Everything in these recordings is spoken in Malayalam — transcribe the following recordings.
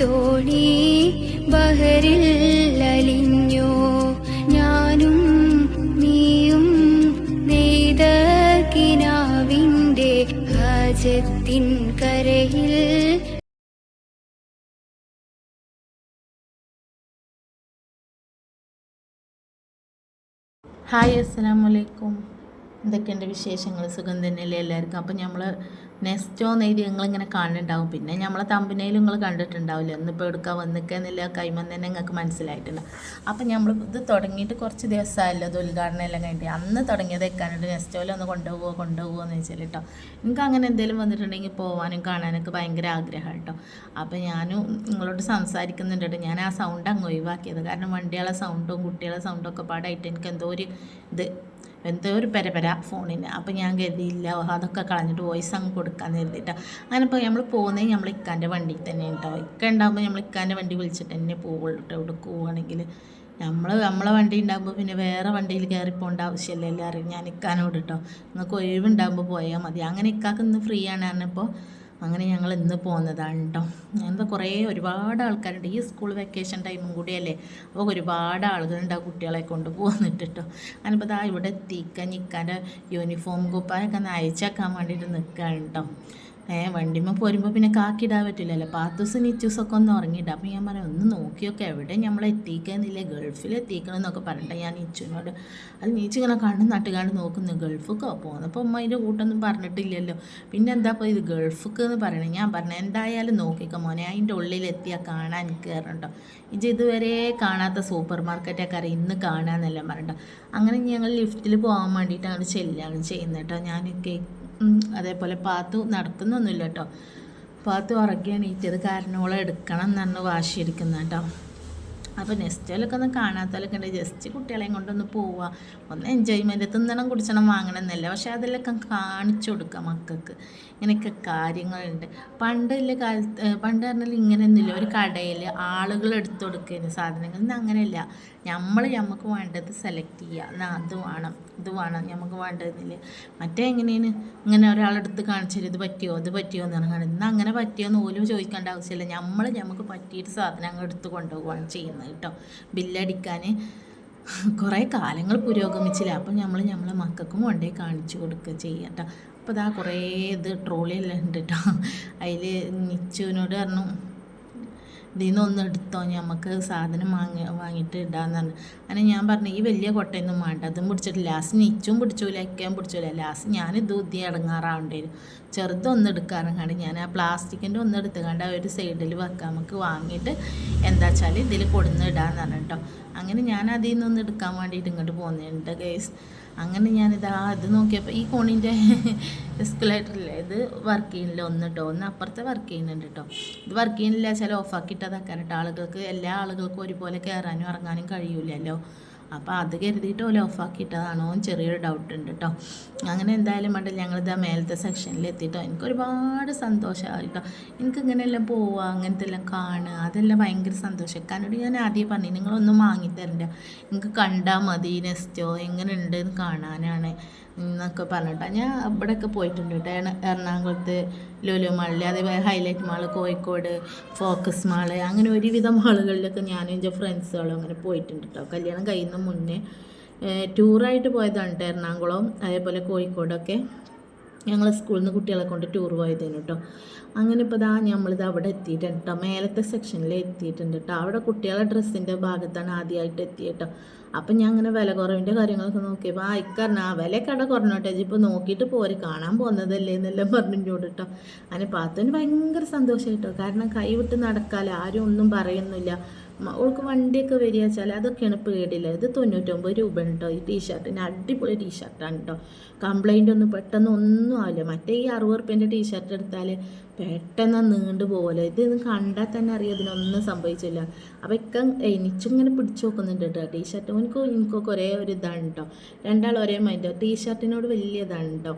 തോണി ബഹരിൽ അലിഞ്ഞോ. ഞാനും നീയും നെയ്ത കിനാവിന്റെ ഹാജത്തിൻ കരയിൽ. ഹായ് അസ്സലാം വലൈക്കും എന്തൊക്കെയുണ്ട് വിശേഷങ്ങൾ സുഖം തന്നെയല്ലേ എല്ലാവർക്കും? അപ്പം നമ്മൾ നെക്സ്റ്റോ നെയ്തി നിങ്ങളിങ്ങനെ കാണുന്നുണ്ടാവും. പിന്നെ നമ്മളെ തമ്പനയിൽ നിങ്ങൾ കണ്ടിട്ടുണ്ടാവില്ല. ഇന്നിപ്പോൾ എടുക്കാൻ വന്നിക്കുന്നില്ല കൈമന്ന് തന്നെ നിങ്ങൾക്ക് മനസ്സിലായിട്ടുണ്ട് അപ്പം നമ്മൾ ഇത് തുടങ്ങിയിട്ട് കുറച്ച് ദിവസമായല്ലോ അത് ഉദ്ഘാടനം എല്ലാം കഴിഞ്ഞിട്ട്. അന്ന് തുടങ്ങിയത് വെക്കാനുണ്ട്. നെക്സ്റ്റോയിൽ ഒന്ന് കൊണ്ടുപോകുമോ കൊണ്ടുപോകുമോ എന്ന് വെച്ചാൽ കേട്ടോ നിങ്ങൾക്ക് അങ്ങനെ എന്തെങ്കിലും വന്നിട്ടുണ്ടെങ്കിൽ പോകാനും കാണാനൊക്കെ ഭയങ്കര ആഗ്രഹമാണ് കേട്ടോ അപ്പം ഞാനും നിങ്ങളോട് സംസാരിക്കുന്നുണ്ട്. കേട്ടോ ഞാൻ ആ സൗണ്ട് അങ്ങ് ഒഴിവാക്കിയത്. കാരണം വണ്ടികളെ സൗണ്ടും കുട്ടികളെ സൗണ്ടും ഒക്കെ പാടായിട്ട് എനിക്ക് എന്തോ ഒരു ഇത് എന്തോ ഒരു പെരപെര ഫോണിന്. അപ്പോൾ ഞാൻ കരുതിയില്ല അതൊക്കെ കളഞ്ഞിട്ട് വോയിസ് അങ്ങ് കൊടുക്കാൻ കരുതിയിട്ട് അങ്ങനെ ഇപ്പോൾ നമ്മൾ പോകുന്നത് നമ്മൾ ഇക്കാന്റെ വണ്ടിയിൽ തന്നെ ഉണ്ടാവും ഇക്ക ഉണ്ടാകുമ്പോൾ നമ്മൾ ഇക്കാന്റെ വണ്ടി വിളിച്ചിട്ട് തന്നെ പോവുള്ളൂ കേട്ടോ ഇവിടെ പോവുകയാണെങ്കിൽ നമ്മൾ നമ്മളെ വണ്ടി ഉണ്ടാകുമ്പോൾ പിന്നെ വേറെ വണ്ടിയിൽ കയറി പോകേണ്ട ആവശ്യമില്ല എല്ലാവരും ഞാൻ ഇക്കാനോട് കേട്ടോ നിങ്ങൾക്ക് ഒഴിവുണ്ടാകുമ്പോൾ പോയാൽ മതി. അങ്ങനെ ഇക്കാക്ക് ഇന്ന് ഫ്രീ ആണ് പറഞ്ഞപ്പോൾ അങ്ങനെ ഞങ്ങൾ ഇന്ന് പോകുന്നതാണ് കേട്ടോ എന്താ കുറേ ഒരുപാട് ആൾക്കാരുണ്ട്. ഈ സ്കൂൾ വെക്കേഷൻ ടൈമും കൂടിയല്ലേ അപ്പോൾ ഒരുപാട് ആളുകളുണ്ട് ആ കുട്ടികളെ കൊണ്ട് പോകുന്നിട്ട് കേട്ടോ അതിനിപ്പോൾ ദാ ഇവിടെ എത്തിക്കാൻ നിൽക്കാന്റെ യൂണിഫോം കുപ്പായൊക്കെ ഒന്ന് അയച്ചേക്കാൻ വേണ്ടിയിട്ട് നിൽക്കുകയാണ് കേട്ടോ ഏ വണ്ടിമ്മ പോരുമ്പോൾ പിന്നെ കാക്കിടാൻ പറ്റില്ലല്ലോ. പാത്തൂസ് നിച്ചൂസൊക്കെ ഒന്ന് ഉറങ്ങിയിട്ട് അപ്പം ഞാൻ പറയാം ഒന്ന് നോക്കിയൊക്കെ എവിടെ നമ്മൾ എത്തിക്കുന്നില്ല ഗൾഫിൽ എത്തിക്കണം എന്നൊക്കെ പറഞ്ഞിട്ട് ഞാൻ നിച്ചുവിനോട് അത് നീച്ചു ഇങ്ങനെ കണ്ണു നട്ടുകാണ്ട് നോക്കുന്നു ഗൾഫൊക്കെ? പോകുന്നപ്പോൾ അമ്മ അതിന്റെ കൂട്ടൊന്നും പറഞ്ഞിട്ടില്ലല്ലോ. പിന്നെ എന്താ ഇത് ഗൾഫൊക്കെ എന്ന് പറയണേ? ഞാൻ പറഞ്ഞു എന്തായാലും നോക്കിക്കോ മോനെ അതിന്റെ ഉള്ളിൽ എത്തിയാൽ കാണാൻ കയറണ്ടോ ഇത് ഇതുവരെ കാണാത്ത സൂപ്പർ മാർക്കറ്റൊക്കെ അറിയാം ഇന്ന് കാണാമെന്നെല്ലാം പറഞ്ഞിട്ടോ. അങ്ങനെ ഞങ്ങൾ ലിഫ്റ്റിൽ പോകാൻ വേണ്ടിയിട്ട് അങ്ങോട്ട് ചെല്ലാണ് ചെയ്യുന്നത് കേട്ടോ. ഞാൻ ഉം, അതേപോലെ പാത്തു നടക്കുന്നൊന്നുമില്ല കേട്ടോ പാത്തു ഉറക്കി എണീറ്റത് കാരണം ഓളെ എടുക്കണം എന്നാണ് വാശിയിരിക്കുന്നത് കേട്ടോ അപ്പോൾ ടൈമിലൊക്കെ ഒന്ന് കാണാത്തവരൊക്കെ ഉണ്ട്. ജസ്റ്റ് കുട്ടികളെയും കൊണ്ടൊന്ന് പോവുക ഒന്ന് എൻജോയ്മെന്റ് തിന്നണം കുടിച്ചണം വാങ്ങണം എന്നല്ല പക്ഷെ അതിലൊക്കെ കാണിച്ചു കൊടുക്കുക മക്കൾക്ക്. ഇങ്ങനെയൊക്കെ കാര്യങ്ങളുണ്ട്. പണ്ടുള്ള കാലത്ത് പണ്ട് പറഞ്ഞാൽ ഇങ്ങനെയൊന്നുമില്ല. ഒരു കടയിൽ ആളുകൾ എടുത്തു കൊടുക്കുന്ന സാധനങ്ങൾ. ഇന്ന് അങ്ങനെയല്ല. നമ്മൾ നമുക്ക് വേണ്ടത് സെലക്ട് ചെയ്യുക എന്നാൽ അത് വേണം ഇത് വേണം നമുക്ക് വേണ്ടതില്ല മറ്റേ എങ്ങനെയാണ് ഇങ്ങനെ ഒരാളെടുത്ത് കാണിച്ചാൽ ഇത് പറ്റിയോ ഇത് പറ്റിയോ എന്ന് പറഞ്ഞാൽ ഇന്ന് അങ്ങനെ പറ്റിയോന്ന് പോലും ചോദിക്കേണ്ട ആവശ്യമില്ല. നമ്മൾ നമുക്ക് പറ്റിയിട്ട് സാധനം എടുത്ത് കൊണ്ടുപോവുകയാണ് ചെയ്യുന്നത് കേട്ടോ. ബില്ലടിക്കാൻ കുറേ കാലങ്ങൾ പുരോഗമിച്ചില്ല? അപ്പം നമ്മൾ നമ്മളെ മക്കൾക്കും കൊണ്ടേ കാണിച്ചു കൊടുക്കുക ചെയ്യാം കേട്ടോ. അപ്പോൾ ഇതാ കുറേ ഇത് ട്രോളിയെല്ലാം ഉണ്ട് കേട്ടോ. അതിൽ നിച്ചുവിനോട് പറഞ്ഞു ഇതിൽ നിന്ന് ഒന്ന് എടുത്തോ? നമുക്ക് സാധനം വാങ്ങി വാങ്ങിയിട്ട് ഇടാന്ന് പറഞ്ഞു അങ്ങനെ ഞാൻ പറഞ്ഞു ഈ വലിയ കൊട്ടയൊന്നും വേണ്ട. അതും പിടിച്ചിട്ട് ലാസ്റ്റ് നിച്ചും പിടിച്ചൂല ഇക്കയും പിടിച്ചൂല. ലാസ്റ്റ് ഉദ്യ ഇടങ്ങാറാവേണ്ടി വരും. ചെറുതൊന്നും എടുക്കാറുണ്ട് ഞാൻ ആ പ്ലാസ്റ്റിക്കിന്റെ ഒന്ന് എടുത്തുകൊണ്ട് ആ ഒരു സൈഡിൽ വെക്കാം. നമുക്ക് വാങ്ങിയിട്ട് എന്താ വെച്ചാൽ ഇതിൽ കൊടുന്ന് ഇടാന്ന് പറഞ്ഞു കേട്ടോ. അങ്ങനെ ഞാൻ അതിൽ നിന്നൊന്ന് എടുക്കാൻ വേണ്ടിയിട്ട് ഇങ്ങോട്ട് പോകുന്നുണ്ട് ഗൈസ് അങ്ങനെ ഞാനിതാ ഇത് നോക്കിയപ്പോൾ ഈ കോണിന്റെ എസ്കലേറ്ററില്ലേ ഇത് വർക്ക് ചെയ്യുന്നില്ല ഒന്ന് കേട്ടോ ഒന്ന് അപ്പുറത്തെ വർക്ക് ചെയ്യുന്നുണ്ട് കേട്ടോ ഇത് വർക്ക് ചെയ്യുന്നില്ല ചില ഓഫാക്കിയിട്ടതാക്കാൻ കേട്ടോ ആളുകൾക്ക് എല്ലാ ആളുകൾക്കും ഒരുപോലെ കയറാനും ഇറങ്ങാനും കഴിയൂലല്ലോ. അപ്പോൾ അത് കരുതിയിട്ട് ഓല ഓഫാക്കിയിട്ടതാണോ ചെറിയൊരു ഡൗട്ട് ഉണ്ട് കേട്ടോ അങ്ങനെ എന്തായാലും വേണ്ട ഞങ്ങളിത് മേലത്തെ സെക്ഷനിൽ എത്തിയിട്ടോ എനിക്ക് ഒരുപാട് സന്തോഷമായി കേട്ടോ എനിക്ക് ഇങ്ങനെയെല്ലാം പോവുക അങ്ങനത്തെ എല്ലാം കാണുക അതെല്ലാം ഭയങ്കര സന്തോഷം. കാരണം ഞാൻ ആദ്യം പറഞ്ഞു നിങ്ങളൊന്നും വാങ്ങിത്തരണ്ട. നിങ്ങൾക്ക് കണ്ടാൽ മതി നെസ്റ്റോ എങ്ങനെ ഉണ്ട് എന്ന് കാണാനാണ് എന്നൊക്കെ പറഞ്ഞിട്ടാണ് ഞാൻ ഇവിടെയൊക്കെ പോയിട്ടുണ്ട് കേട്ടോ എറ- എറണാകുളത്ത് ലുലു മാളിൽ അതേപോലെ ഹൈലൈറ്റ് മാൾ കോഴിക്കോട് ഫോക്കസ് മാൾ അങ്ങനെ ഒരുവിധം മാളുകളിലൊക്കെ ഞാനും എന്റെ ഫ്രണ്ട്സുകളും അങ്ങനെ പോയിട്ടുണ്ട് കേട്ടോ കല്യാണം കഴിയുന്ന മുന്നേ ടൂറായിട്ട് പോയതാണ് കേട്ടോ എറണാകുളം അതേപോലെ കോഴിക്കോടൊക്കെ. ഞങ്ങൾ സ്കൂളിൽ നിന്ന് കുട്ടികളെ കൊണ്ട് ടൂർ പോയതേനു കേട്ടോ അങ്ങനെ ഇപ്പോൾ ഇതാ നമ്മളിത് അവിടെ എത്തിയിട്ടുണ്ട് കേട്ടോ മേലത്തെ സെക്ഷനിൽ എത്തിയിട്ടുണ്ട് കേട്ടോ അവിടെ കുട്ടികളെ ഡ്രസ്സിന്റെ ഭാഗത്താണ് ആദ്യമായിട്ട് എത്തിയത് കേട്ടോ അപ്പം ഞാൻ അങ്ങനെ വില കുറവിന്റെ കാര്യങ്ങളൊക്കെ നോക്കിയപ്പോൾ ആ ഇക്കറിന് ആ വിലയൊക്കെ അവിടെ കുറഞ്ഞോട്ടെ. ഇപ്പോൾ നോക്കിയിട്ട് പോരെ. കാണാൻ പോകുന്നതല്ലേ എന്നെല്ലാം പറഞ്ഞിട്ടുണ്ട് കേട്ടോ അതിനെ പാത്തുവിന് ഭയങ്കര സന്തോഷമായി കേട്ടോ കാരണം കൈ വിട്ട് നടക്കാല്ല ആരും ഒന്നും പറയുന്നില്ല. ഓൾക്ക് വണ്ടിയൊക്കെ വരിക വെച്ചാൽ അതൊക്കെയാണ് പേടില്ല ഇത് തൊണ്ണൂറ്റൊമ്പത് രൂപ കേട്ടോ ഈ ടീഷർട്ടിന് അടിപൊളി ടീഷർട്ടാണ് കേട്ടോ കംപ്ലൈന്റ് ഒന്നും പെട്ടെന്ന് ഒന്നും ആവില്ല. മറ്റേ ഈ അറുപത് റുപ്യന്റെ ടീഷർട്ട് എടുത്താൽ പെട്ടെന്ന് നീണ്ടു പോകല്ലോ ഇത് കണ്ടാൽ തന്നെ അറിയാം ഇതിനൊന്നും സംഭവിച്ചില്ല. അപ്പോൾ ഇക്ക ഇങ്ങനെ പിടിച്ചു നോക്കുന്നുണ്ട് കേട്ടോ ടീഷർട്ട് എനിക്ക് എനിക്കൊക്കെ ഒരേ ഒരു ഇതാണ് കേട്ടോ രണ്ടാൾ ഒരേ മൈൻഡ് ടീഷർട്ടിനോട് വലിയ ഇതാണ് കേട്ടോ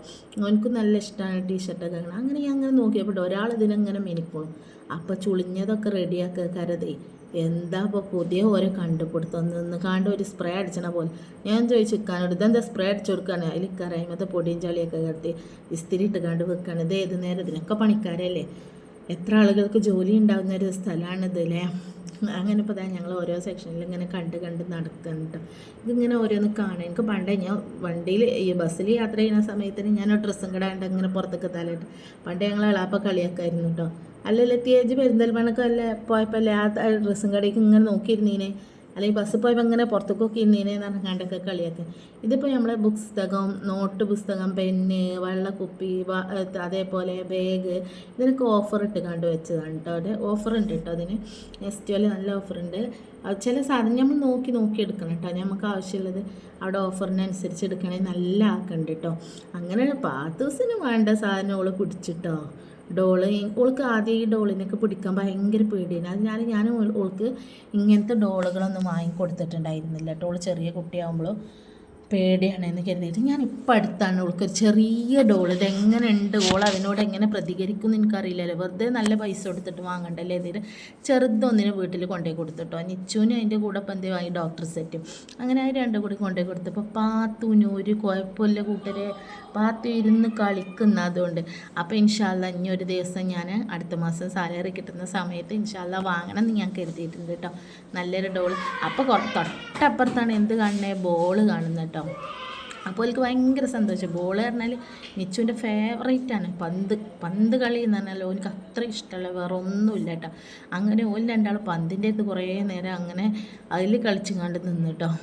എനിക്ക് നല്ല ഇഷ്ടമാണ് ടീഷർട്ടൊക്കെ അങ്ങനെ അങ്ങനെ ഞാൻ അങ്ങനെ നോക്കിയപ്പോൾ ഒരാൾ ഇതിനങ്ങനെ മെനിക്കോളും അപ്പോൾ ചുളിഞ്ഞതൊക്കെ റെഡിയാക്കുക കരുതേ. എന്താ ഇപ്പോൾ പുതിയ ഓരോ കണ്ടുപിടുത്തം? നിന്ന് കാണ്ട് ഒരു സ്പ്രേ അടിച്ചണ പോലെ. ഞാൻ ചോദിച്ചു ഇക്കാനോട് ഇതെന്താ സ്പ്രേ അടിച്ചു കൊടുക്കുകയാണ് അതിൽ കറയുമത്തെ പൊടിയും ചളിയൊക്കെ കെട്ടി ഇസ്തിരി ഇട്ട് കണ്ട് വെക്കുകയാണ് ഇത് ഏത് നേരം? ഇതിനൊക്കെ പണിക്കാരല്ലേ. എത്ര ആളുകൾക്ക് ജോലി ഉണ്ടാകുന്ന ഒരു സ്ഥലമാണിത് അല്ലേ അങ്ങനെ ഇപ്പോൾ തന്നെ ഞങ്ങൾ ഓരോ സെക്ഷനിൽ ഇങ്ങനെ കണ്ട് കണ്ട് നടക്കുന്നുണ്ട് ഇതിങ്ങനെ ഓരോന്ന് കാണാൻ എനിക്ക് പണ്ടേ ഞാൻ വണ്ടിയിൽ ഈ ബസ്സിൽ യാത്ര ചെയ്യുന്ന സമയത്തിന് ഞാൻ ഡ്രസ്സും കടാണ്ട് ഇങ്ങനെ പുറത്തൊക്കെ തലയിട്ട്. പണ്ട് ഞങ്ങൾ എളാപ്പ കളിയാക്കായിരുന്നു കേട്ടോ അല്ലല്ലേ അല്ല പോയപ്പോൾ അല്ലേ ആ ഡ്രസ്സും കടയ്ക്ക് ഇങ്ങനെ നോക്കിയിരുന്നീനെ. അല്ലെങ്കിൽ ബസ്സിൽ പോയപ്പോൾ ഇങ്ങനെ പുറത്തേക്കൊക്കെ ഇരുന്നീനെ എന്ന് പറഞ്ഞാൽ കണ്ടൊക്കെ കളിയൊക്കെ. ഇതിപ്പോൾ നമ്മളെ പുസ്തകം നോട്ട് പുസ്തകം പെന്ന് വെള്ളക്കുപ്പി അതേപോലെ ബാഗ് ഇതിനൊക്കെ ഓഫർ ഇട്ട് കണ്ടു വെച്ചതാണ് കേട്ടോ അവിടെ ഓഫർ ഉണ്ട് കേട്ടോ അതിന്. നെസ്റ്റോയിൽ നല്ല ഓഫർ ഉണ്ട്. ചില സാധനം നമ്മൾ നോക്കി നോക്കി എടുക്കണം കേട്ടോ നമുക്ക് ആവശ്യമുള്ളത് അവിടെ ഓഫറിനനുസരിച്ച് എടുക്കണേ നല്ല ആക്കുന്നുണ്ട് കേട്ടോ അങ്ങനെ പാത്തൂസിന് വേണ്ട സാധനം ഓൾ പിടിച്ചിട്ടോ ഡോൾ ഓൾക്ക് ആദ്യം ഈ ഡോളിനൊക്കെ പിടിക്കാൻ ഭയങ്കര പേടിയാണ് അതിനാൽ ഞാൻ ഓൾ- ഓൾക്ക് ഇങ്ങനത്തെ ഡോളുകളൊന്നും വാങ്ങിക്കൊടുത്തിട്ടുണ്ടായിരുന്നില്ല കേട്ടോ. ഓൾ ചെറിയ കുട്ടിയാകുമ്പോൾ പേടിയാണെന്ന് കരുതിയിട്ട് ഞാൻ ഇപ്പം അടുത്താണ് ഓൾക്ക് ഒരു ചെറിയ ഡോൾ ഇത് എങ്ങനെ ഉണ്ട് ഓൾ അതിനോട് എങ്ങനെ പ്രതികരിക്കും എന്ന് എനിക്കറിയില്ലല്ലോ. വെറുതെ നല്ല പൈസ കൊടുത്തിട്ട് വാങ്ങണ്ടല്ലേ ഇതിൽ ചെറുതൊന്നിനെ വീട്ടിൽ കൊണ്ടുപോയി കൊടുത്തിട്ടോ? നിച്ചുവിന് അതിന്റെ കൂടെ ഇപ്പം എന്ത് വാങ്ങി? ഡോക്ടർ സെറ്റും. അങ്ങനെ അത് രണ്ടും കൂടി കൊണ്ടുപോയി കൊടുത്തപ്പോൾ പാത്തുവിന് ഒരു കുഴപ്പമില്ല കൂട്ടരെ. പാത്തു ഇരുന്ന് കളിക്കുന്ന അതുകൊണ്ട്. അപ്പോൾ ഇൻഷാല്ല ഇനി ഒരു ദിവസം ഞാൻ അടുത്ത മാസം സാലറി കിട്ടുന്ന സമയത്ത് ഇൻഷാല്ല വാങ്ങണം എന്ന് ഞാൻ കരുതിയിട്ടുണ്ട് കേട്ടോ. നല്ലൊരു ഡോൾ അപ്പോൾ തൊട്ടപ്പുറത്താണ് എന്ത് കാണുന്നത് ബോൾ കാണുന്നത് അപ്പോൾ എനിക്ക് ഭയങ്കര സന്തോഷം. ബോൾ പറഞ്ഞാൽ നിച്ചുവിന്റെ ഫേവറേറ്റ് ആണ്. പന്ത് പന്ത് കളി എന്ന് പറഞ്ഞാൽ ഓനിക്ക് അത്ര ഇഷ്ടമുള്ള വേറെ ഒന്നുമില്ല കേട്ടോ. അങ്ങനെ ഓൻ രണ്ടാൾ പന്തിന്റെ അടുത്ത് കുറേ നേരം അങ്ങനെ അതിൽ കളിച്ചും കണ്ട് നിന്ന് കേട്ടോ.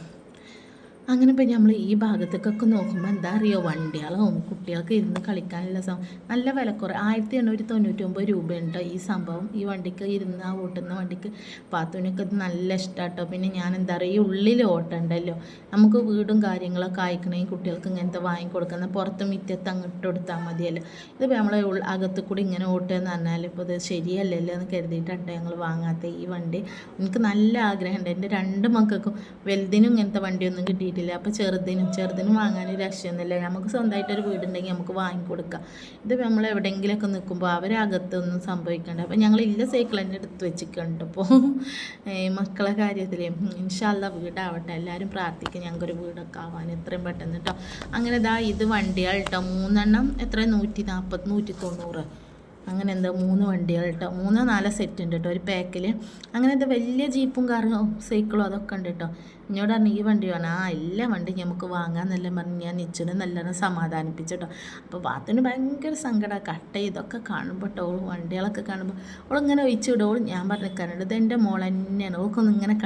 അങ്ങനെ ഇപ്പം നമ്മൾ ഈ ഭാഗത്തേക്കൊക്കെ നോക്കുമ്പോൾ എന്താ അറിയോ? വണ്ടികളും കുട്ടികൾക്ക് ഇരുന്ന് കളിക്കാനുള്ള സം നല്ല വിലക്കുറവ് ആയിരത്തി എണ്ണൂറ്റി തൊണ്ണൂറ്റി ഒമ്പത് രൂപയുണ്ട് ഈ സംഭവം. ഈ വണ്ടിക്ക് ഇരുന്ന് ആ ഓട്ടുന്ന വണ്ടിക്ക്. പാത്തുവിനൊക്കെ നല്ല ഇഷ്ടമാട്ടോ പിന്നെ ഞാൻ എന്താ പറയുക ഈ ഉള്ളിൽ ഓട്ടണ്ടല്ലോ. നമുക്ക് വീടും കാര്യങ്ങളൊക്കെ അയക്കണമെങ്കിൽ കുട്ടികൾക്ക് ഇങ്ങനത്തെ വാങ്ങിക്കൊടുക്കുന്ന പുറത്ത് മിറ്റത്ത് അങ്ങോട്ട് കൊടുത്താൽ മതിയല്ലോ. ഇതിപ്പോൾ നമ്മളെ ഉൾ- അകത്ത് കൂടി ഇങ്ങനെ ഓട്ടുക എന്ന് പറഞ്ഞാൽ ഇപ്പോൾ ഇത് ശരിയല്ലല്ലോ എന്ന് കരുതിയിട്ടുണ്ട് ഞങ്ങൾ വാങ്ങാത്ത ഈ വണ്ടി. എനിക്ക് നല്ല ആഗ്രഹമുണ്ട്. എന്റെ രണ്ട് മക്കൾക്കും വലുതിനും ഇങ്ങനത്തെ വണ്ടിയൊന്നും കിട്ടിയിട്ടില്ല. അപ്പോൾ ചെറുതിനും ചെറുതിനും വാങ്ങാൻ രക്ഷയൊന്നുമില്ല. നമുക്ക് സ്വന്തമായിട്ടൊരു വീടുണ്ടെങ്കിൽ നമുക്ക് വാങ്ങിക്കൊടുക്കാം. ഇത് നമ്മൾ എവിടെയെങ്കിലുമൊക്കെ നിൽക്കുമ്പോൾ അവരെ അകത്തൊന്നും സംഭവിക്കണ്ട. അപ്പോൾ ഞങ്ങൾ ഇല്ല സൈക്കിൾ തന്നെ എടുത്ത് വെച്ചിട്ടുണ്ട് അപ്പോൾ മക്കളെ കാര്യത്തിൽ ഇൻഷാല്ല വീടാവട്ടെ. എല്ലാവരും പ്രാർത്ഥിക്കും ഞങ്ങൾക്കൊരു വീടൊക്കെ ആവാൻ എത്രയും പെട്ടെന്ന് കേട്ടോ അങ്ങനെ ഇതാ ഇത് വണ്ടികൾ കേട്ടോ മൂന്നെണ്ണം എത്ര നൂറ്റി നാൽപ്പത് നൂറ്റി തൊണ്ണൂറ് അങ്ങനെ എന്താ മൂന്ന് വണ്ടികൾ കേട്ടോ മൂന്നോ നാലോ സെറ്റ് ഉണ്ട് കേട്ടോ ഒരു പാക്കിൽ അങ്ങനെ എന്താ വലിയ ജീപ്പും കാറും സൈക്കിളും അതൊക്കെ ഉണ്ട് കേട്ടോ എന്നോട് പറഞ്ഞു ഈ വണ്ടി വേണം. ആ എല്ലാ വണ്ടിയും നമുക്ക് വാങ്ങാമെന്നെല്ലാം പറഞ്ഞ്. ഞാൻ നിച്ചനെ നല്ലോണം സമാധാനിപ്പിച്ചു കേട്ടോ അപ്പോൾ പാത്തിന് ഭയങ്കര സങ്കടം. കട്ട ഇതൊക്കെ കാണുമ്പോൾ കേട്ടോ ഓൾ വണ്ടികളൊക്കെ കാണുമ്പോൾ ഓളിങ്ങനെ ഒഴിച്ചു വിടും. ഞാൻ പറഞ്ഞു കണ്ടിട്ട് ഇത് എന്റെ മോൾ തന്നെയാണ് ഓൾക്കൊന്നും ഇങ്ങനെ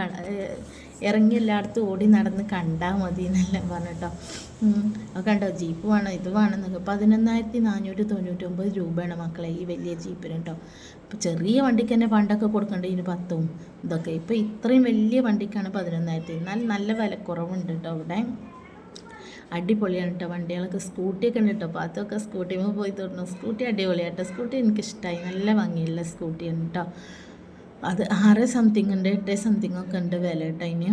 ഇറങ്ങി എല്ലായിടത്തും ഓടി നടന്ന് കണ്ടാൽ മതി എന്നെല്ലാം പറഞ്ഞിട്ടോ കണ്ടോ? ജീപ്പ് വേണം ഇത് വേണം എന്നൊക്കെ. പതിനൊന്നായിരത്തി നാനൂറ്റി തൊണ്ണൂറ്റൊമ്പത് രൂപയാണ് മക്കളെ ഈ വലിയ ജീപ്പിന് കേട്ടോ. ഇപ്പോൾ ചെറിയ വണ്ടിക്ക് തന്നെ പണ്ടൊക്കെ കൊടുക്കേണ്ടത് ഇതിന് പത്തും ഇതൊക്കെ. ഇപ്പോൾ ഇത്രയും വലിയ വണ്ടിക്കാണ് പതിനൊന്നായിരത്തി. എന്നാൽ നല്ല വിലക്കുറവുണ്ട് കേട്ടോ അവിടെ. അടിപൊളിയാണ് കേട്ടോ വണ്ടികളൊക്കെ. സ്കൂട്ടിയൊക്കെ ഉണ്ട് കേട്ടോ. അപ്പോൾ അതൊക്കെ സ്കൂട്ടിയുമ്പോൾ പോയി തുടങ്ങും സ്കൂട്ടി അടിപൊളിയാണ് കേട്ടോ. സ്കൂട്ടി എനിക്കിഷ്ടമായി നല്ല ഭംഗിയുള്ള സ്കൂട്ടിയാണ് കേട്ടോ. അത് ആറ് സംതിങ് ഉണ്ട് എട്ട് സംതിങ് ഒക്കെ ഉണ്ട് വില കേട്ടോ അതിന്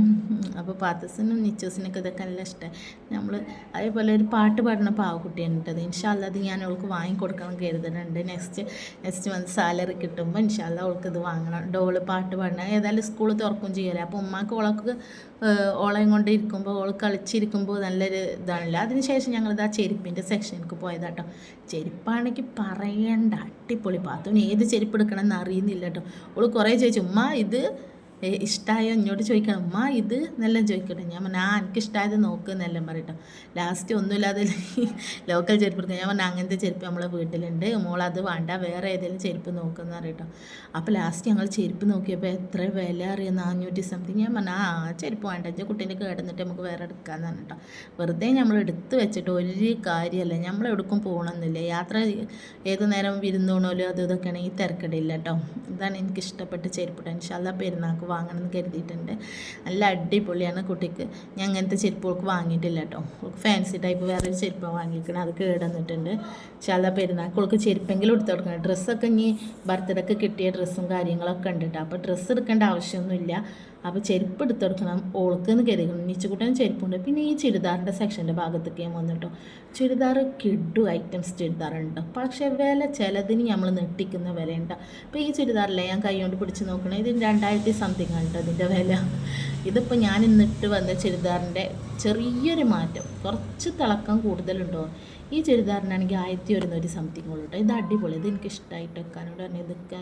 അപ്പോൾ പാത്തസിനും നിച്ചോസിനൊക്കെ ഇതൊക്കെ നല്ല ഇഷ്ടമാണ് നമ്മൾ അതേപോലെ ഒരു പാട്ട് പാടുന്ന പാവക്കുട്ടിയാണ് കേട്ടത് ഇൻഷാല്ല അത് ഞാൻ അവൾക്ക് വാങ്ങിക്കൊടുക്കണം കരുതുന്നുണ്ട്. നെക്സ്റ്റ് നെക്സ്റ്റ് മന്ത് സാലറി കിട്ടുമ്പോൾ ഇൻഷാല്ല അവൾക്ക് ഇത് വാങ്ങണം. ഡോൾ പാട്ട് പാടണം. ഏതായാലും സ്കൂൾ തുറക്കും ചെയ്യാറില്ല അപ്പോൾ ഉമ്മാക്ക് ഓളക്ക് ഓളയും കൊണ്ട് ഇരിക്കുമ്പോൾ ഓൾ കളിച്ചിരിക്കുമ്പോൾ നല്ലൊരു ഇതാണല്ലോ. അതിനുശേഷം ഞങ്ങളിത് ആ ചെരുപ്പിന്റെ സെക്ഷനിലേക്ക് പോയതാട്ടോ. ചെരുപ്പാണെങ്കിൽ പറയേണ്ട അടിപൊളി. പാത്തുവിന് ഏത് ചെരുപ്പ് എടുക്കണമെന്ന് അറിയുന്നില്ല കേട്ടോ. ഓൾ കുറേ ചോദിച്ചു ഉമ്മ ഇത് ഇഷ്ടമായോ എന്നോട് ചോദിക്കണം. അമ്മ ഇത് നല്ല ചോദിക്കട്ടെ. ഞാൻ പറഞ്ഞാൽ ആ എനിക്ക് ഇഷ്ടമായത് നോക്ക് എന്നെല്ലാം പറയട്ടോ ലാസ്റ്റ് ഒന്നുമില്ലാതെ ലോക്കൽ ചെരുപ്പ് എടുക്കുക ഞാൻ പറഞ്ഞാൽ അങ്ങനത്തെ ചെരുപ്പ് നമ്മളെ വീട്ടിലുണ്ട്. മോളത് വേണ്ട. വേറെ ഏതെങ്കിലും ചെരുപ്പ് നോക്കുന്ന പറയട്ടോ അപ്പോൾ ലാസ്റ്റ് ഞങ്ങൾ ചെരുപ്പ് നോക്കിയപ്പോൾ എത്ര വില അറിയാം നാനൂറ്റി സംതിങ് ഞാൻ പറഞ്ഞാൽ ആ ചെരുപ്പ് വേണ്ട. എന്റെ കുട്ടീന്റെ കേടുന്നിട്ട് നമുക്ക് വേറെ എടുക്കാമെന്ന് പറഞ്ഞിട്ടോ. വെറുതെ നമ്മൾ എടുത്ത് വെച്ചിട്ട് ഒരു കാര്യമല്ല നമ്മൾ എടുക്കും പോകണമെന്നില്ല യാത്ര ഏത് നേരം വിരുന്നോണോലോ അത് ഇതൊക്കെ ആണെങ്കിൽ തിരക്കടില്ല കേട്ടോ. ഇതാണ് എനിക്ക് ഇഷ്ടപ്പെട്ട ചെരുപ്പ് ഇൻഷാല്ല പെരുന്നാൾക്ക് വാങ്ങണം എന്ന് കരുതിയിട്ടുണ്ട്. നല്ല അടിപൊളിയാണ് കുട്ടിക്ക്. ഞാൻ അങ്ങനത്തെ ചെരുപ്പ് ഓൾക്ക് വാങ്ങിയിട്ടില്ല കേട്ടോ. ഓൾക്ക് ഫാൻസി ടൈപ്പ് വേറെ ഒരു ചെരുപ്പ് വാങ്ങിക്കണം അത് കേടന്നിട്ടുണ്ട്. ചില പെരുന്നാൾക്ക് ഓൾക്ക് ചെരുപ്പെങ്കിലും എടുത്ത് കൊടുക്കണം. ഡ്രസ്സൊക്കെ ഇനി ബർത്ത്ഡേക്ക് കിട്ടിയ ഡ്രസ്സും കാര്യങ്ങളൊക്കെ ഉണ്ട് കേട്ടോ. അപ്പോൾ ഡ്രസ്സ് എടുക്കേണ്ട ആവശ്യമൊന്നുമില്ല. അപ്പോൾ ചെരുപ്പ് എടുത്തെടുക്കണം. ഓൾക്കെന്ന് കരുതണം നിച്ചുകുട്ടൻ ചെരുപ്പുണ്ട്. പിന്നെ ഈ ചുരിദാറിന്റെ സെക്ഷന്റെ ഭാഗത്തേക്ക് വന്നിട്ടോ. ചുരിദാർ കിഡു ഐറ്റംസ് ചുരിദാറുണ്ട്. പക്ഷേ വില ചിലതിന് നമ്മൾ നെട്ടിക്കുന്ന വിലയുണ്ട്. അപ്പോൾ ഈ ചുരിദാറിലെ ഞാൻ കൈ കൊണ്ട് പിടിച്ച് നോക്കണേ? ഇത് രണ്ടായിരത്തി സംതിങ് കേട്ടോ അതിന്റെ വില. ഇതിപ്പോൾ ഞാൻ ഇന്നിട്ട് വന്ന ചുരിദാറിന്റെ ചെറിയൊരു മാറ്റം. കുറച്ച് തിളക്കം കൂടുതലുണ്ടോ? ഈ ചുരിദാറിനാണെങ്കിൽ ആയിരത്തി ഒരുന്നൂറ്റി സംതിങ് ഉള്ളൂ കേട്ടോ ഇത് അടിപൊളി. ഇത് എനിക്ക് ഇഷ്ടമായിട്ട് വെക്കാനോട് പറഞ്ഞു ഇതൊക്കെ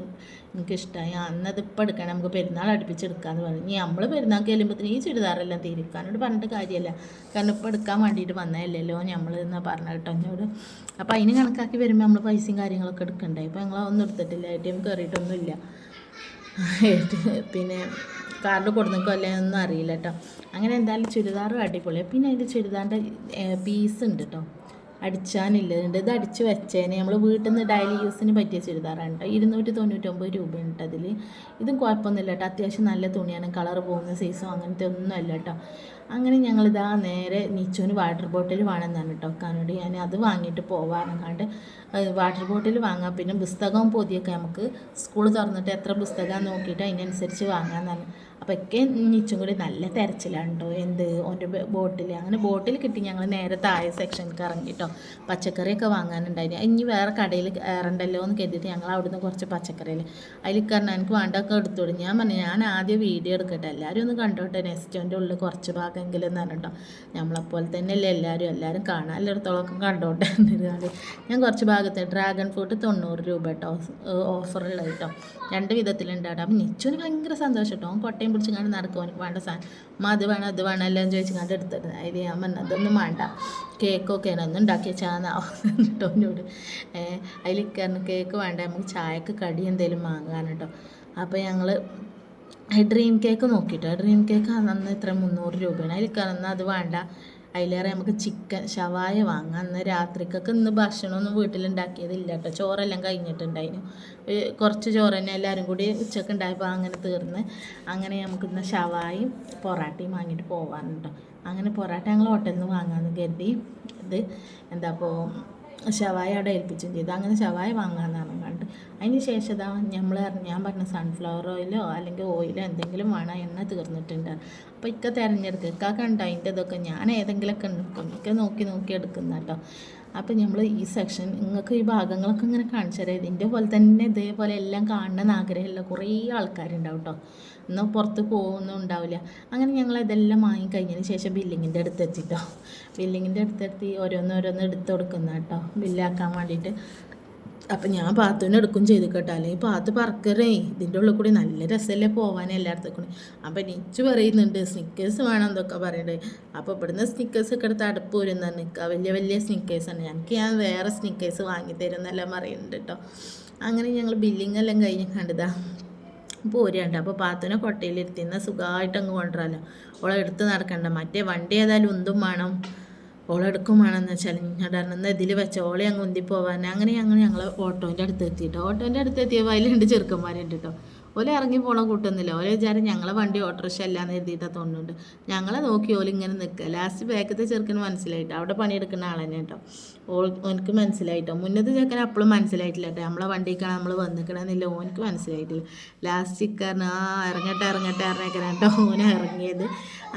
എനിക്ക് ഇഷ്ടമായി അന്നത് ഇപ്പം എടുക്കാൻ നമുക്ക് പെരുന്നാൾ അടുപ്പിച്ചെടുക്കാമെന്ന് പറഞ്ഞു. ഇനി നമ്മൾ പെരുന്നാൾ കഴിയുമ്പോഴത്തേന് ഈ ചുരിദാറെല്ലാം തീരുക്കാനോട് പറഞ്ഞിട്ട് കാര്യമല്ല കാരണം ഇപ്പം എടുക്കാൻ വേണ്ടിയിട്ട് വന്നതല്ലല്ലോ. നമ്മൾ എന്നാൽ പറഞ്ഞ കേട്ടോ എന്നോട്. അപ്പോൾ അതിന് കണക്കാക്കി വരുമ്പോൾ നമ്മൾ പൈസയും കാര്യങ്ങളൊക്കെ എടുക്കണ്ടേ? ഇപ്പോൾ ഞങ്ങൾ ഒന്നും എടുത്തിട്ടില്ല. എ ടി എം കയറിയിട്ടൊന്നുമില്ല പിന്നെ കാർഡ് കൊടുക്കുന്നോ അല്ലേ ഒന്നും അറിയില്ല കേട്ടോ അങ്ങനെ എന്തായാലും ചുരിദാറും അടിപൊളിയാണ് പിന്നെ അതിന്റെ ചുരിദാറിന്റെ പീസ് ഉണ്ട് കേട്ടോ അടിച്ചാനില്ലതുണ്ട് ഇത് അടിച്ച് വെച്ചേനെ. നമ്മൾ വീട്ടിൽ നിന്ന് ഡെയിലി യൂസിന് പറ്റിയ ചുരിദാറാണ് കേട്ടോ ഇരുന്നൂറ്റി തൊണ്ണൂറ്റൊമ്പത് രൂപ ഉണ്ട് അതിൽ ഇതും കുഴപ്പമൊന്നുമില്ല കേട്ടോ അത്യാവശ്യം നല്ല തുണിയാണ്. കളർ പോകുന്ന സൈസും അങ്ങനത്തെ ഒന്നും അല്ല കേട്ടോ അങ്ങനെ ഞങ്ങളിതാ നേരെ നീച്ചോന് വാട്ടർ ബോട്ടിൽ വേണമെന്നാണ് കേട്ടോ കാനോട് ഞാൻ അത് വാങ്ങിയിട്ട് പോവാറങ്ങാണ്ട് വാട്ടർ ബോട്ടിൽ വാങ്ങാം. പിന്നെ പുസ്തകവും പൊതിയൊക്കെ നമുക്ക് സ്കൂൾ തുറന്നിട്ട് എത്ര പുസ്തകം നോക്കിയിട്ട് അതിനനുസരിച്ച് വാങ്ങാമെന്നാണ് അപ്പോൾ ഒക്കെ നിച്ചും കൂടി നല്ല തിരച്ചിലാണ് കേട്ടോ എന്ത്? ഓന്റെ ബോട്ടിൽ അങ്ങനെ ബോട്ടിൽ കിട്ടി ഞങ്ങൾ നേരെ താഴെ സെക്ഷനിലേക്ക് ഇറങ്ങി കേട്ടോ പച്ചക്കറിയൊക്കെ വാങ്ങാനുണ്ടായിരുന്നു ഇനി വേറെ കടയിൽ കയറണ്ടല്ലോ എന്ന് കരുതിയിട്ട് ഞങ്ങൾ അവിടുന്ന് കുറച്ച് പച്ചക്കറിയിൽ അതിൽ കാരണം എനിക്ക് വേണ്ടതൊക്കെ എടുത്തോളൂ. ഞാൻ പറഞ്ഞു ഞാൻ ആദ്യം വീഡിയോ എടുക്കട്ടെ. എല്ലാവരും ഒന്ന് കണ്ടോട്ടെ. നെസ്റ്റോന്റെ ഉള്ളിൽ കുറച്ച് ഭാഗമെങ്കിലും എന്നാണ് കേട്ടോ നമ്മളെപ്പോലെ തന്നെയല്ലേ എല്ലാവരും എല്ലാവരും കാണാൻ എല്ലായിടത്തോളം കണ്ടോട്ടെ എന്നിരുന്നാൽ ഞാൻ കുറച്ച് ഭാഗത്ത് ഡ്രാഗൺ ഫ്രൂട്ട് തൊണ്ണൂറ് രൂപ കേട്ടോ ഓഫറുള്ളത് കേട്ടോ. രണ്ട് വിധത്തിലുണ്ട് കേട്ടോ. അപ്പം നിച്ചുവിന് ഭയങ്കര സന്തോഷം കേട്ടോ. അവൻ പിടിച്ച് കണ്ട് നടക്കുവാൻ വേണ്ട സാധനം. അമ്മ അത് വേണം അത് വേണം എല്ലാം ചോദിച്ച് കണ്ട് എടുത്തിട്ട് അതിൽ ഞാൻ പറഞ്ഞു അതൊന്നും വേണ്ട. കേക്കൊക്കെ ഒന്നും ഉണ്ടാക്കി വെച്ചാന്നാവും കേട്ടോ എന്നോട് അതിൽ കാരണം കേക്ക് വേണ്ട നമുക്ക് ചായക്ക് കടി എന്തെങ്കിലും വാങ്ങാൻ കേട്ടോ. അപ്പോൾ ഞങ്ങൾ ഡ്രീം കേക്ക് നോക്കിയിട്ടോ ഡ്രീം കേക്ക് അന്ന് ഇത്ര മുന്നൂറ് രൂപയാണ്. അതിൽ കാരണം അത് വേണ്ട. അതിലേറെ നമുക്ക് ചിക്കൻ ഷവായ വാങ്ങാം. അന്ന് രാത്രിക്കൊക്കെ ഇന്ന് ഭക്ഷണമൊന്നും വീട്ടിലുണ്ടാക്കിയതില്ല കേട്ടോ ചോറെല്ലാം കഴിഞ്ഞിട്ടുണ്ടായിരുന്നു കുറച്ച് ചോറ് തന്നെ എല്ലാവരും കൂടി ഉച്ചയ്ക്ക് ഉണ്ടായപ്പോൾ അങ്ങനെ തീർന്ന്. അങ്ങനെ നമുക്ക് ഇന്ന് ഷവായും പൊറാട്ടയും വാങ്ങിയിട്ട് പോകാനുണ്ടോ അങ്ങനെ പൊറാട്ട ഞങ്ങൾ ഹോട്ടലിൽ നിന്ന് വാങ്ങാമെന്ന് കരുതി. ഇത് എന്താ അപ്പോൾ ഷവായ അവിടെ ഏൽപ്പിച്ചും ചെയ്തു. അങ്ങനെ ഷവായ വാങ്ങാമെന്നാണ് കണ്ട് അതിന് ശേഷം ഇതാ നമ്മൾ ഞാൻ പറഞ്ഞ സൺഫ്ലവർ ഓയിലോ അല്ലെങ്കിൽ ഓയിലോ എന്തെങ്കിലും വേണം എണ്ണ തീർന്നിട്ടുണ്ട്. അപ്പോൾ ഇക്ക തിരഞ്ഞെടുക്കുക ഇക്ക കണ്ടോ അതിന്റെ ഇതൊക്കെ? ഞാൻ ഏതെങ്കിലുമൊക്കെ എടുക്കും ഇക്ക നോക്കി നോക്കി എടുക്കുന്ന കേട്ടോ അപ്പോൾ നമ്മൾ ഈ സെക്ഷൻ നിങ്ങൾക്ക് ഈ ഭാഗങ്ങളൊക്കെ ഇങ്ങനെ കാണിച്ചു തരാം. ഇതിന്റെ പോലെ തന്നെ ഇതേപോലെ എല്ലാം കാണണമെന്ന് ആഗ്രഹമുള്ള കുറേ ആൾക്കാരുണ്ടാവും കേട്ടോ എന്നാൽ പുറത്ത് പോകുന്നൊന്നും ഉണ്ടാവില്ല. അങ്ങനെ ഞങ്ങൾ ഇതെല്ലാം വാങ്ങിക്കഴിഞ്ഞതിന് ശേഷം ബില്ലിങ്ങിന്റെ അടുത്ത് എത്തിട്ടോ ബില്ലിങ്ങിന്റെ അടുത്തെത്തി ഓരോന്നോരോന്ന് എടുത്ത് കൊടുക്കുന്ന കേട്ടോ ബില്ലാക്കാൻ വേണ്ടിയിട്ട് അപ്പം ഞാൻ പാത്തുവിനെ എടുക്കും ചെയ്ത് കേട്ടോ. അല്ലെങ്കിൽ പാത്ത് പറക്കറേ ഇതിന്റെ ഉള്ളിൽ കൂടി നല്ല രസമല്ലേ പോകാൻ എല്ലായിടത്തും കൂടി. അപ്പം നിച്ച് പറയുന്നുണ്ട് സ്നിക്കേഴ്സ് വേണം? എന്നൊക്കെ പറയണ്ടേ. അപ്പോൾ ഇവിടുന്ന് സ്നിക്കേഴ്സ് ഒക്കെ എടുത്ത് അടുപ്പ് വരുന്ന നിൽക്കുക വലിയ വലിയ സ്നിക്കേഴ്സാണ് ഞങ്ങൾക്ക് ഞാൻ വേറെ സ്നിക്കേഴ്സ് വാങ്ങി തരുമെന്നെല്ലാം പറയുന്നുണ്ട് കേട്ടോ. അങ്ങനെ ഞങ്ങൾ ബില്ലിംഗ് എല്ലാം കഴിഞ്ഞ് കണ്ടതാ. പോരുകയുണ്ട് അപ്പോൾ പാത്തുനെ കൊട്ടയിലിരുത്തിന്ന് സുഖമായിട്ട് അങ്ങ് കൊണ്ടുവരാമല്ലോ അവളെ എടുത്ത് നടക്കണ്ട. മറ്റേ വണ്ടി ഏതായാലും ഉന്തും വേണം. ഓളെടുക്കും വേണമെന്ന് വെച്ചാൽ ഞങ്ങളുടെ ഇതിൽ വെച്ച ഓളെ അങ്ങ് ഉന്തി പോവാൻ അങ്ങനെ അങ്ങനെ ഞങ്ങൾ ഓട്ടോന്റെ അടുത്ത് എത്തിയിട്ടോ. ഓട്ടോന്റെ അടുത്ത് എത്തിയപ്പോൾ അതിൽ രണ്ട് ചെറുക്കന്മാരുണ്ട് കേട്ടോ ഓല ഇറങ്ങി പോണ കൂട്ടുന്നില്ല ഓല വിചാരം ഞങ്ങളെ വണ്ടി ഓട്ടോറിക്ഷ അല്ലാന്ന് എഴുതിയിട്ടാ തോന്നുന്നുണ്ട്. ഞങ്ങളെ നോക്കി ഓല ഇങ്ങനെ നിൽക്കുക ലാസ്റ്റ് ബാക്കത്തെ ചെറുക്കന് മനസ്സിലായിട്ട്? അവിടെ പണിയെടുക്കുന്ന ആൾ തന്നെ കേട്ടോ. ഓൾ ഓനക്ക് മനസ്സിലായിട്ടോ? മുന്നത്തെ ചെറുക്കൻ അപ്പോഴും മനസ്സിലായിട്ടില്ല കേട്ടോ. നമ്മളെ വണ്ടിക്കാണ് നമ്മൾ വന്നിക്കണമെന്നില്ല ഓനക്ക് മനസ്സിലായിട്ടില്ല. ലാസ്റ്റ് ഇക്കാരന് ആ ഇറങ്ങട്ടെ ഇറങ്ങട്ടെ ഇറങ്ങിക്കാൻ കേട്ടോ. ഓന ഇറങ്ങിയത്.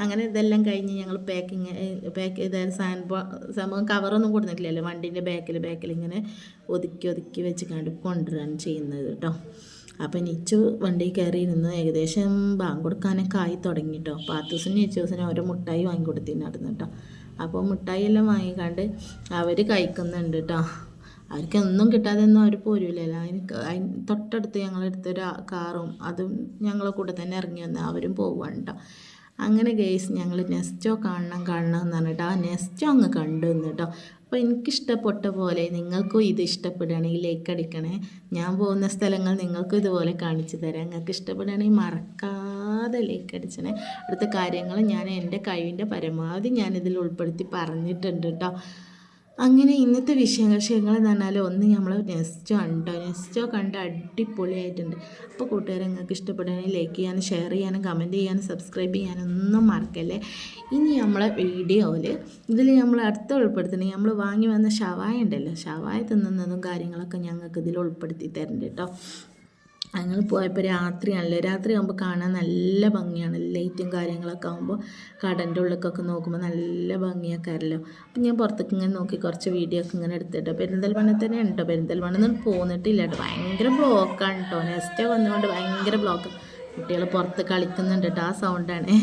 അങ്ങനെ ഇതെല്ലാം കഴിഞ്ഞ് ഞങ്ങൾ പാക്കിങ് പാക്ക് ചെയ്ത സാധനം സംഭവം കവറൊന്നും കൊടുത്തിട്ടില്ലല്ലോ? വണ്ടീന്റെ ബാക്കിൽ ബാക്കിൽ ഇങ്ങനെ ഒതുക്കി ഒതുക്കി വെച്ച് കണ്ട് കൊണ്ടുവരാൻ ചെയ്യുന്നത് കേട്ടോ. അപ്പം നിച്ചു വണ്ടി കയറി ഇരുന്ന് ഏകദേശം ബാങ്ക് കൊടുക്കാനൊക്കെ ആയി തുടങ്ങി കേട്ടോ പാത്തൂസിനും നിച്ചൂസിനും ഓരോ മുട്ടായി വാങ്ങി കൊടുത്തിട്ടുണ്ടായിരുന്നു കേട്ടോ അപ്പോൾ മുട്ടായി എല്ലാം വാങ്ങിക്കാണ്ട് അവർ കഴിക്കുന്നുണ്ട് കേട്ടോ അവർക്ക് ഒന്നും കിട്ടാതെ ഒന്നും അവർ പോരൂലല്ലോ. അതിന് അതിന് തൊട്ടടുത്ത് ഞങ്ങളെടുത്തൊരു കാറും അതും ഞങ്ങളെ കൂടെ തന്നെ ഇറങ്ങി വന്ന് അവരും പോവുകയാണ് അങ്ങനെ ഗെയ്സ് ഞങ്ങൾ നെസ്റ്റോ കാണണം കാണണം എന്ന് പറഞ്ഞിട്ട് ആ നെസ്റ്റോ അങ്ങ് കണ്ടു കേട്ടോ അപ്പോൾ എനിക്കിഷ്ടപ്പെട്ട പോലെ നിങ്ങൾക്കും ഇത് ഇഷ്ടപ്പെടുകയാണെങ്കിൽ ലൈക്ക് അടിക്കണേ. ഞാൻ പോകുന്ന സ്ഥലങ്ങൾ നിങ്ങൾക്കും ഇതുപോലെ കാണിച്ചു തരാം. നിങ്ങൾക്ക് ഇഷ്ടപ്പെടുകയാണെങ്കിൽ മറക്കാതെ ലൈക്ക് അടിച്ചണേ. അടുത്ത കാര്യങ്ങൾ ഞാൻ എന്റെ കഴിവിന്റെ പരമാവധി ഞാനിതിൽ ഉൾപ്പെടുത്തി പറഞ്ഞിട്ടുണ്ട് കേട്ടോ. അങ്ങനെ ഇന്നത്തെ വിഷയങ്ങൾ എന്ന് പറഞ്ഞാൽ ഒന്ന് നമ്മൾ നെസ്റ്റോ ഉണ്ടോ നെസ്റ്റോ കണ്ട് അടിപൊളിയായിട്ടുണ്ട്. അപ്പോൾ കൂട്ടുകാരെ നിങ്ങൾക്ക് ഇഷ്ടപ്പെടുകയാണെങ്കിൽ ലൈക്ക് ചെയ്യാനും ഷെയർ ചെയ്യാനും കമന്റ് ചെയ്യാനും സബ്സ്ക്രൈബ് ചെയ്യാനും ഒന്നും മറക്കല്ലേ? ഇനി നമ്മളെ വീഡിയോയിൽ ഇതിൽ നമ്മൾ അടുത്ത ഉൾപ്പെടുത്തണേ നമ്മൾ വാങ്ങി വന്ന ഷവായ ഉണ്ടല്ലോ ഷവായ തിന്നുന്നതും കാര്യങ്ങളൊക്കെ ഞങ്ങൾക്ക് ഇതിൽ ഉൾപ്പെടുത്തി തരുന്നുണ്ട് കേട്ടോ ഞങ്ങൾ പോയപ്പോൾ രാത്രിയാണല്ലോ രാത്രി ആകുമ്പോൾ കാണാൻ നല്ല ഭംഗിയാണ്. ലൈറ്റും കാര്യങ്ങളൊക്കെ ആകുമ്പോൾ കടന്റെ ഉള്ളിലേക്കൊക്കെ നോക്കുമ്പോൾ നല്ല ഭംഗിയൊക്കെ ആരല്ലോ അപ്പം ഞാൻ പുറത്തേക്ക് ഇങ്ങനെ നോക്കി കുറച്ച് വീഡിയോ ഒക്കെ ഇങ്ങനെ എടുത്തിട്ടോ പെരിന്തൽമണ്ണ തന്നെ ഉണ്ടോ പെരിന്തൽമണ്ണ നിന്ന് പോന്നിട്ടില്ല കേട്ടോ ഭയങ്കര ബ്ലോക്കാണ് കേട്ടോ നെക്സ്റ്റ് വന്നുകൊണ്ട് ഭയങ്കര ബ്ലോക്ക് കുട്ടികൾ പുറത്ത് കളിക്കുന്നുണ്ട് കേട്ടോ ആ സൗണ്ടാണ്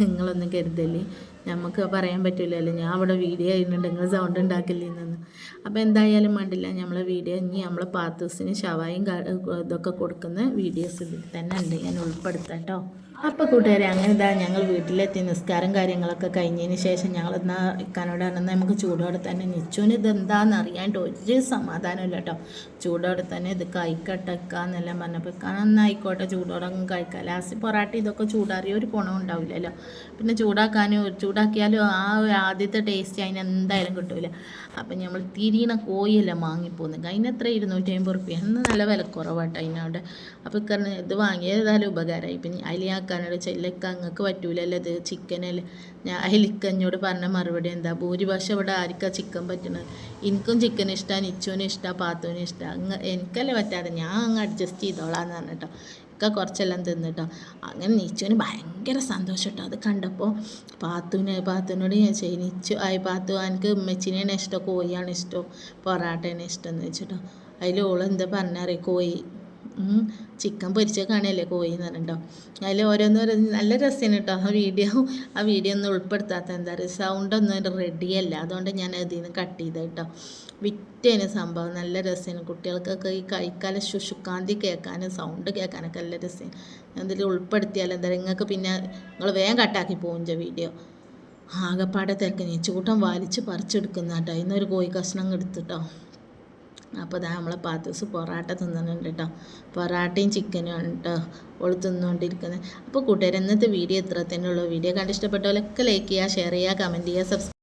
നിങ്ങളൊന്നും കരുതല്ലേ? നമുക്ക് പറയാൻ പറ്റില്ലല്ലോ ഞാൻ അവിടെ വീഡിയോ ആയിരുന്നുണ്ട് നിങ്ങൾ സൗണ്ട് ഉണ്ടാക്കില്ലെന്നു അപ്പോൾ എന്തായാലും വേണ്ടില്ല നമ്മളെ വീഡിയോ ഇനി നമ്മളെ പാത്തൂസിന് ഷവായും ഇതൊക്കെ കൊടുക്കുന്ന വീഡിയോസ് ഇതിൽ തന്നെ ഉണ്ട്. ഞാൻ ഉൾപ്പെടുത്താം കേട്ടോ അപ്പോൾ കൂട്ടുകാരെ അങ്ങനെ ഇതാ ഞങ്ങൾ വീട്ടിലെത്തി. നിസ്കാരം കാര്യങ്ങളൊക്കെ കഴിഞ്ഞതിന് ശേഷം ഞങ്ങൾ എന്നാ ഇക്കാനോടാണ് നമുക്ക് ചൂടോടെ തന്നെ നിച്ചുവിന് ഇത് എന്താണെന്ന് അറിയാണ്ട് ഒരു സമാധാനമില്ല കേട്ടോ ചൂടോടെ തന്നെ ഇത് കഴിക്കട്ടെക്കാന്നെല്ലാം പറഞ്ഞപ്പോൾ ഇക്കാൻ നന്നായിക്കോട്ടെ ചൂടോടെ കഴിക്കാം. ലാസ്റ്റ് പൊറാട്ട ഇതൊക്കെ ചൂടാറിയ ഒരു ഗുണം ഉണ്ടാവില്ലല്ലോ. പിന്നെ ചൂടാക്കാനും ചൂടാക്കിയാലും ആ ആദ്യത്തെ ടേസ്റ്റ് അതിന് എന്തായാലും കിട്ടില്ല അപ്പം നമ്മൾ തിരിയണ കോഴിയെല്ലാം വാങ്ങിപ്പോന്നു. എത്ര? ഇരുന്നൂറ്റി അമ്പത് റുപ്യ. അന്ന് നല്ല വിലക്കുറവാട്ടോ അതിനവിടെ. അപ്പോൾ ഇത് വാങ്ങിയത് ഏതായാലും ഉപകാരമായി പിന്നെ അലിയാക്കാനോട് ഇക്ക അങ്ങക്ക് പറ്റൂലല്ലോ ഇത് ചിക്കനല്ലേ? ഞാൻ അലിക്കഞ്ഞോട് പറഞ്ഞ മറുപടി എന്താ? ഭൂരിഭാഷ ഇവിടെ ആർക്കാ ചിക്കൻ പറ്റണത്? എനിക്കും ചിക്കൻ ഇഷ്ടമാണ് ഇച്ചുവിനും ഇഷ്ടമാണ് പാത്തുവിനും ഇഷ്ടമാണ് അങ്ങ് എനിക്കല്ലേ പറ്റാതെ ഞാൻ അങ്ങ് അഡ്ജസ്റ്റ് ചെയ്തോളാന്ന് പറഞ്ഞിട്ടോ ഒക്കെ കുറച്ചെല്ലാം തിന്നിട്ടോ അങ്ങനെ നീച്ചുവിന് ഭയങ്കര സന്തോഷം കേട്ടോ അത് കണ്ടപ്പോൾ പാത്തുവിന് പാത്തുവിനോട് ഞാൻ ചെയ്യും നീച്ചു ആയി പാത്തു എനിക്ക് ഉമ്മച്ചിനെയാണ് ഇഷ്ടം കോഴിയാണ് ഇഷ്ടം പൊറാട്ടയാണ് ഇഷ്ടം എന്ന് വെച്ചിട്ടോ അതിൽ ഓൾ എന്താ പറഞ്ഞറിയ കോഴി ചിക്കൻ പൊരിച്ച കാണിയല്ലേ കോഴി എന്ന് പറഞ്ഞിട്ടോ. അതിൽ ഓരോന്ന് പറയുന്നത് നല്ല രസമാണ് കേട്ടോ ആ വീഡിയോ ആ വീഡിയോ ഒന്നും ഉൾപ്പെടുത്താത്ത എന്താ പറയുക സൗണ്ട് ഒന്നും റെഡിയല്ല അതുകൊണ്ട് ഞാൻ അതിൽ നിന്ന് കട്ട് ചെയ്ത് കേട്ടോ വിറ്റേന് സംഭവം നല്ല രസമാണ് കുട്ടികൾക്കൊക്കെ ഈ കൈക്കാല ശുശുക്കാന്തി കേൾക്കാനും സൗണ്ട് കേൾക്കാനൊക്കെ നല്ല രസമാണ് അതിൽ ഉൾപ്പെടുത്തിയാൽ എന്താ പറയുക നിങ്ങൾക്ക് പിന്നെ നിങ്ങൾ വേഗം കട്ടാക്കി പോകും വീഡിയോ ആകെപ്പാടെ തിരക്ക്. നീ ചൂട്ടം വലിച്ച് പറിച്ചെടുക്കുന്ന കേട്ടോ ഇന്നൊരു കോഴി കഷ്ണം എടുത്തിട്ടോ അപ്പോൾ ഇതാ നമ്മളെ പാത്തൂസ് പൊറാട്ട തിന്നുന്നുണ്ട് കേട്ടോ പൊറാട്ടയും ചിക്കനും കേട്ടോ ഓൾ തിന്നുകൊണ്ടിരിക്കുന്നത് അപ്പോൾ കൂട്ടുകാർ ഇന്നത്തെ വീഡിയോ ഇത്ര തന്നെയുള്ളൂ വീഡിയോ കണ്ടിഷ്ടപ്പെട്ടവരൊക്കെ ലൈക്ക് ചെയ്യുക ഷെയർ ചെയ്യുക കമന്റ് ചെയ്യുക സബ്സ്ക്രൈബ്